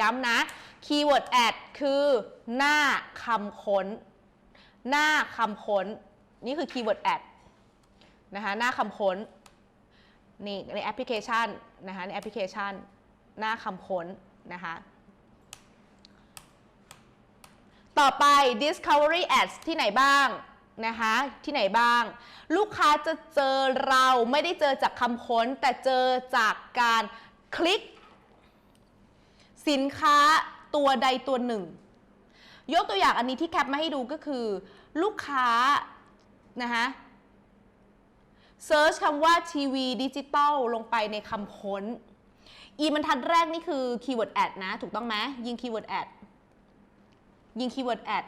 ย้ำนะ keyword ad คือหน้าคำค้น หน้าคำค้น นี่คือ keyword ad นะคะหน้าคำค้นนี่ในแอปพลิเคชันนะคะในแอปพลิเคชัน หน้าคำค้นนะคะต่อไป discovery ads ที่ไหนบ้างนะคะที่ไหนบ้าง ลูกค้าจะเจอเราไม่ได้เจอจากคำค้น แต่เจอจากการคลิก สินค้าตัวใดตัวหนึ่ง ยกตัวอย่างอันนี้ที่แคปมาให้ดูก็คือ ลูกค้านะคะเซิร์ชคำว่าทีวีดิจิตอลลงไปในคำค้น อีบรรทัดแรกนี่คือคีย์เวิร์ดแอดนะ ถูกต้องไหมยิงคีย์เวิร์ดแอดยิงคีย์เวิร์ดแอด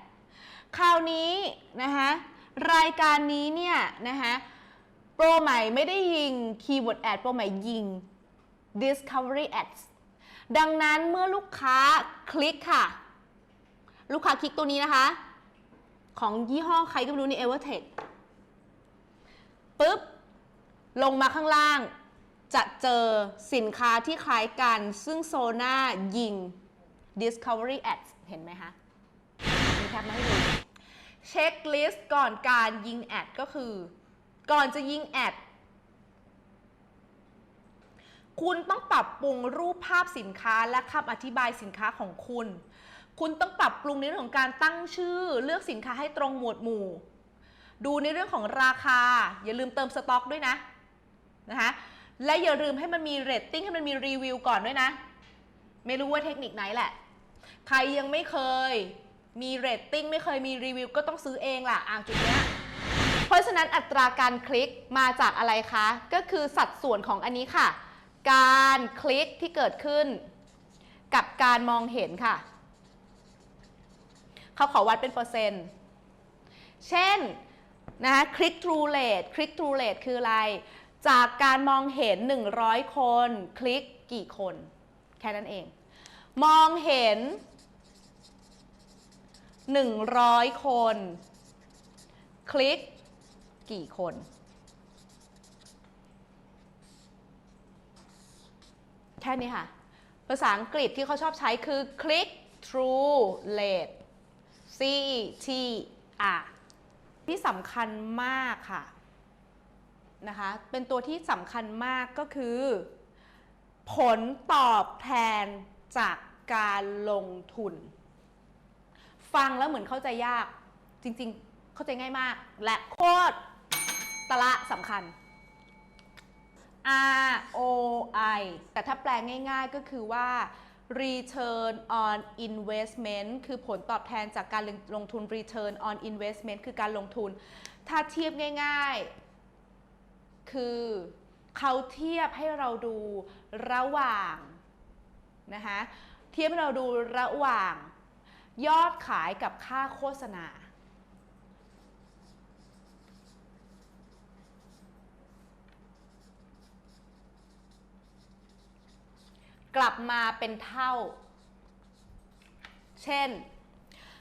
คราวนี้นะคะรายการนี้เนี่ยนะคะโปรใหม่ไม่ได้ยิงคีย์เวิร์ดแอดโปรใหม่ยิง discovery ads ดังนั้นเมื่อลูกค้าคลิกค่ะ ลูกค้าคลิกตัวนี้นะคะ ของยี่ห้อใครก็ไม่รู้ใน Evertech ปุ๊บ ลงมาข้างล่าง จะเจอสินค้าที่คล้ายกัน ซึ่งโซน่ายิง Discovery Ads เห็นไหมคะ มีแคปมาให้ดู เช็คลิสต์ก่อนการยิงแอดก็คือ ก่อนจะยิงแอด คุณต้องปรับปรุงรูปภาพสินค้าและคำอธิบายสินค้าของคุณ คุณต้องปรับปรุงในเรื่องของการตั้งชื่อ เลือกสินค้าให้ตรงหมวดหมู่ ดูในเรื่องของราคา อย่าลืมเติมสต็อกด้วยนะนะคะและอย่าลืมให้มันมีเรตติ้งให้มันมีรีวิวก่อนด้วยนะ ไม่รู้ว่าเทคนิคไหนแหละ ใครยังไม่เคยมีเรตติ้งไม่เคยมีรีวิวก็ต้องซื้อเองล่ะอ่างจุดเนี้ยเพราะฉะนั้นอัตราการคลิกมาจากอะไรคะ ก็คือสัดส่วนของอันนี้ค่ะ การคลิกที่เกิดขึ้น กับการมองเห็นค่ะ เขาขอวัดเป็นเปอร์เซ็นต์ เช่นนะคลิก through rate คลิก through rate คืออะไร จากการมองเห็น 100 คน คลิกกี่คน แค่นั้นเอง มองเห็น 100 คน คลิกกี่คน แค่นี้ค่ะ ภาษาอังกฤษที่เขาชอบใช้คือ click through rate C T R ที่สำคัญมากค่ะนะคะ เป็นตัวที่สำคัญมากก็คือ ผลตอบแทนจากการลงทุน ฟังแล้วเหมือนเข้าใจยากจริงๆ เข้าใจง่ายมาก และโคตรตะละสำคัญ R O I แต่ถ้าแปลง่ายๆก็คือว่า return on investment คือผลตอบแทนจากการลงทุน return on investment คือการลงทุน ถ้าเทียบง่ายๆ คือเขาเทียบให้เราดูระหว่างนะคะเทียบให้เราดูระหว่าง ยอดขายกับค่าโฆษณา ก ลับมาเป็นเท่า เช่น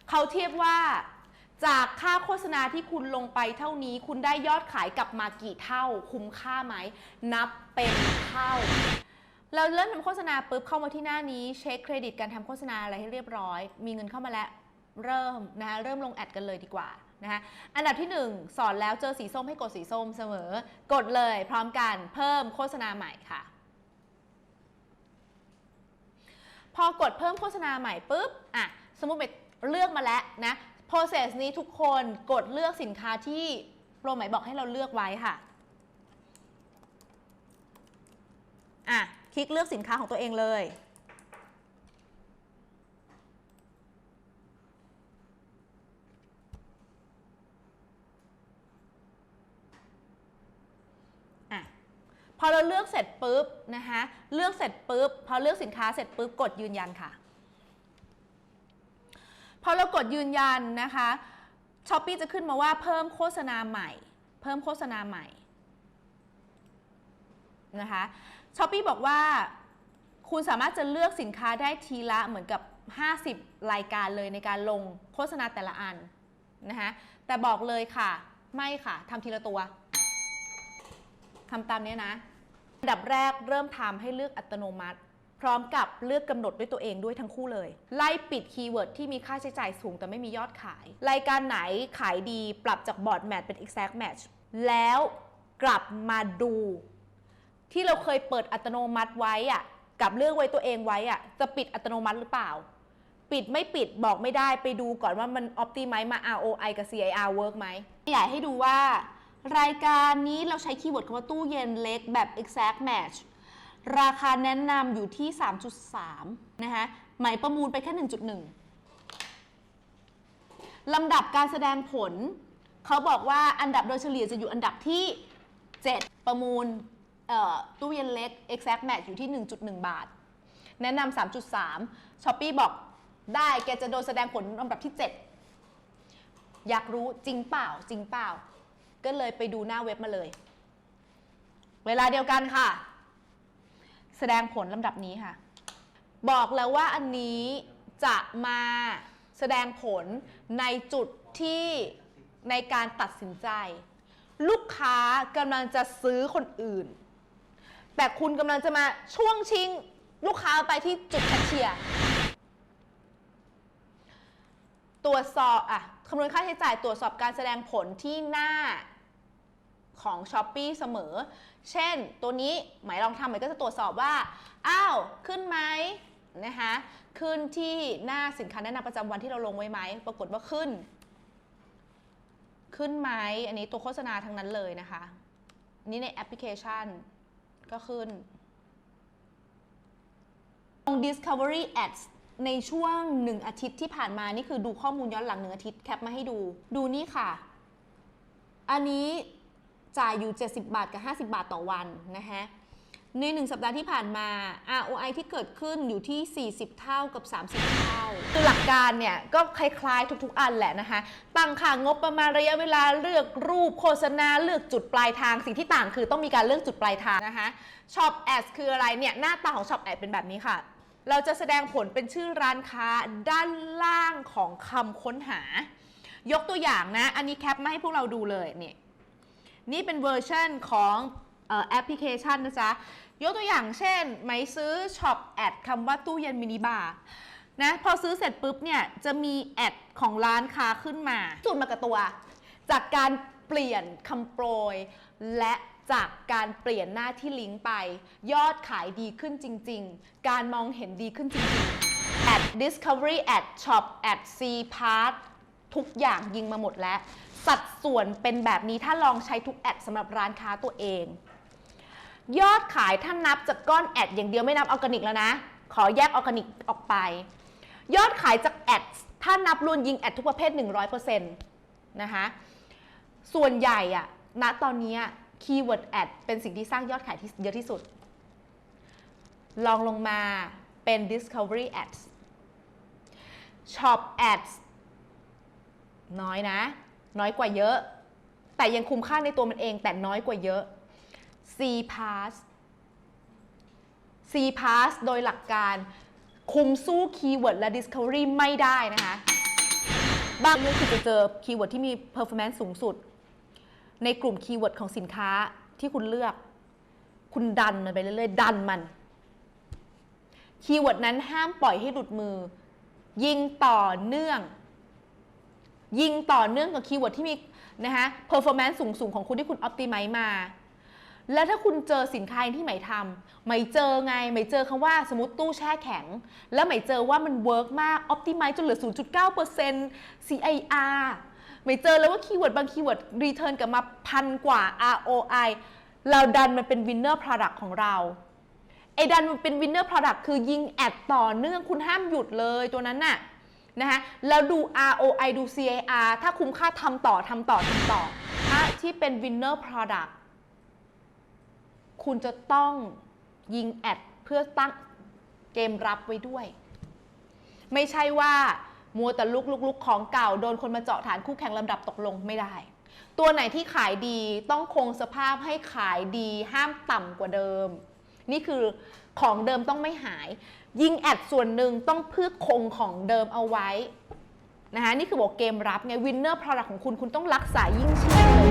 เขาเทียบว่า จากค่าโฆษณาที่คุณลงไปเท่านี้ คุณได้ยอดขายกลับมากี่เท่า คุ้มค่าไหม นับเป็นเท่าเราเริ่มทำโฆษณาปุ๊บเข้ามาที่หน้านี้เช็คเครดิตการทำโฆษณาอะไรให้เรียบร้อย มีเงินเข้ามาแล้วเริ่มนะคะเริ่มลงแอดกันเลยดีกว่านะคะอันดับที่ 1 สอนแล้วเจอสีส้มให้กดสีส้มเสมอ กดเลยพร้อมกันเพิ่มโฆษณาใหม่ค่ะ พ อกดเพิ่มโฆษณาใหม่ปุ๊บอะสมมุติเบเลือกมาแล้วนะ process นี้ทุกคนกดเลือกสินค้าที่โปรหมายบอกให้เราเลือกไว้ค่ะอะคลิกเลือกสินค้าของตัวเองเลย อะ พอเราเลือกเสร็จปุ๊บนะคะเลือกเสร็จปุ๊บพอเลือกสินค้าเสร็จปุ๊บกดยืนยันค่ะ พอเรากดยืนยันนะคะช้อปปีจะขึ้นมาว่าเพิ่มโฆษณาใหม่ เพิ่มโฆษณาใหม่นะคะช้อปปีบอกว่าคุณสามารถจะเลือกสินค้าได้ทีละเหมือนกับ 50 รายการเลยในการลงโฆษณาแต่ละอันนะคะแต่บอกเลยค่ะ ไม่ค่ะทำทีละตัวทำตามนี้นะ อันดับแรกเริ่มทำให้เลือกอัตโนมัติ พร้อมกับเลือกกำหนดด้วยตัวเองด้วยทั้งคู่เลย ไล่ปิดคีย์เวิร์ดที่มีค่าใช้จ่ายสูงแต่ไม่มียอดขาย รายการไหนขายดีปรับจากบอร์ดแมทเป็น exact match แล้วกลับมาดู ที่เราเคยเปิดอัตโนมัติไว้อะกับเลือกไว้ตัวเองไว้อะจะปิดอัตโนมัติหรือเปล่า ปิดไม่ปิดบอกไม่ได้ไปดูก่อนว่ามัน optimize มา ROI กับ CIR work ไหมอยากให้ดูว่า รายการนี้เราใช้คีย์เวิร์ดคำว่าตู้เย็นเล็กแบบ exact match ราคาแนะนำอยู่ที่ 3.3 นะคะหมายประมูลไปแค่ 1.1 ลำดับการแสดงผล เขาบอกว่าอันดับโดยเฉลี่ยจะอยู่อันดับที่ 7 ประมูลตู้เย็นเล็ก exact match อยู่ที่ 1.1 บาท แนะนำ 3.3ช้อปปี้บอกได้แกจะโดนแสดงผลลำดับที่ 7 อยากรู้จริงเปล่าจริงเปล่า ก็เลยไปดูหน้าเว็บมาเลย เวลาเดียวกันค่ะ แสดงผลลำดับนี้ค่ะ บอกแล้วว่าอันนี้จะมาแสดงผลในจุดที่ในการตัดสินใจ ลูกค้ากำลังจะซื้อคนอื่น แต่คุณกำลังจะมาช่วงชิง ลูกค้าไปที่จุดแคชเชียร์ ตรวจสอบอะคำนวณค่าใช้จ่ายตรวจสอบการแสดงผลที่หน้าของ s h อ p e e เสมอ เช่น ตัวนี้หมายลองทำหมายก็จะตรวจสอบว่า อ้าว ขึ้นไหมนะคะ ขึ้นที่หน้าสินค้าแนะนำประจำวันที่เราลงไว้ไหม ปรากฏว่าขึ้น ขึ้นไหม อันนี้ตัวโฆษณาทั้งนั้นเลยนะคะนนี้ในแอปพลิเคชันก็ขึ้นลง Discovery Ads ในช่วง 1 อาทิตย์ที่ผ่านมานี่คือดูข้อมูลย้อนหลัง1อาทิตย์แคปมาให้ดู ดูนี่ค่ะ อันนี้จ่ายอยู่ 70 บาทกับ 50 บาทต่อวันนะคะใน 1 สัปดาห์ที่ผ่านมา ROI ที่เกิดขึ้นอยู่ที่ 40 เท่ากับ 30 เท่า คือหลักการเนี่ย ก็คล้ายๆ ทุกๆ อันแหละนะคะ ตั้งค่างบประมาณระยะเวลาเลือกรูปโฆษณาเลือกจุดปลายทาง สิ่งที่ต่างคือต้องมีการเลือกจุดปลายทางนะคะ Shop Ads คืออะไรเนี่ย หน้าตาของ Shop Ads เป็นแบบนี้ค่ะ เราจะแสดงผลเป็นชื่อร้านค้าด้านล่างของคำค้นหา ยกตัวอย่างนะ อันนี้แคปมาให้พวกเราดูเลยนี่นี่เป็นเวอร์ชันของออแอปพลิเคชันนะจ๊ะ ยกตัวอย่างเช่น ไหมซื้อช็อปแอดคำว่าตู้เย็นมินิบาร์นะพอซื้อเสร็จปุ๊บเนี่ยจะมีแอดของร้านค้าขึ้นมาสูตรมากับตัว จากการเปลี่ยนคำโปรยและ จากการเปลี่ยนหน้าที่ลิงก์ไป ยอดขายดีขึ้นจริง ๆ การมองเห็นดีขึ้นจริงๆ Ad Discovery Ad Shop Ad C Part ทุกอย่างยิงมาหมดแล้ว สัดส่วนเป็นแบบนี้ถ้าลองใช้ทุกแอดสำหรับร้านค้าตัวเอง ยอดขายถ้านับจากก้อนแอดอย่างเดียวไม่นับออร์แกนิกแล้วนะ ขอแยกออร์แกนิกออกไป ยอดขายจากแอดถ้านับรวมยิงแอดทุกประเภท 100%นะคะส่วนใหญ่อะณตอนนี้ คีย์เวิร์ดแอดเป็นสิ่งที่สร้างยอดขายที่เยอะที่สุด ลองลงมาเป็น Discovery Ads Shop Ads น้อยนะ น้อยกว่าเยอะ แต่ยังคุ้มค่าในตัวมันเองแต่น้อยกว่าเยอะ C pass C pass โดยหลักการ คุมสู้คีย์เวิร์ดและ Discovery ไม่ได้นะคะ บางเรื่องคือจะเจอคีย์เวิร์ดที่มี performance สูงสุด ในกลุ่มคีย์เวิร์ดของสินค้าที่คุณเลือก คุณดันมันไปเรื่อยๆ ดันมันคีย์เวิร์ดนั้นห้ามปล่อยให้หลุดมือ ยิงต่อเนื่อง ยิงต่อเนื่องกับคีย์เวิร์ดที่มีนะคะ performance สูงสูงๆ ของคุณที่คุณ optimize มา แล้วถ้าคุณเจอสินค้าที่ไหมทำไหมเจอไงไหมเจอคำว่าสมมติตู้แช่แข็ง แล้วไหมเจอว่ามันเวิร์กมาก optimize จนเหลือ 0.9% CIR ไหมเจอแล้วว่าคีย์เวิร์ดบางคีย์เวิร์ด return กลับมาพันกว่า ROI เราดันมันเป็น winner product ของเราไอ้ดันมันเป็น winner product คือยิงแอดต่อเนื่องคุณห้ามหยุดเลยตัวนั้นน่ะนะคะแล้วดู ROI ดู CIR ถ้าคุ้มค่าทำต่อทำต่อทำต่อถ้าที่เป็น winner product คุณจะต้องยิงแอดเพื่อตั้งเกมรับไว้ด้วย ไม่ใช่ว่า มัวแต่ลุกลุกลกของเก่าโดนคนมาเจาะฐานคู่แข่งลำดับตกลงไม่ได้ ตัวไหนที่ขายดีต้องคงสภาพให้ขายดีห้ามต่ำกว่าเดิม นี่คือของเดิมต้องไม่หาย ยิงแอดส่วนหนึ่งต้องเพื่อคงของเดิมเอาไว้นะคะนี่คือบอกเกมรับไงวินเนอร์พลักของคุณคุณต้องรักษายิ่งชีพเลย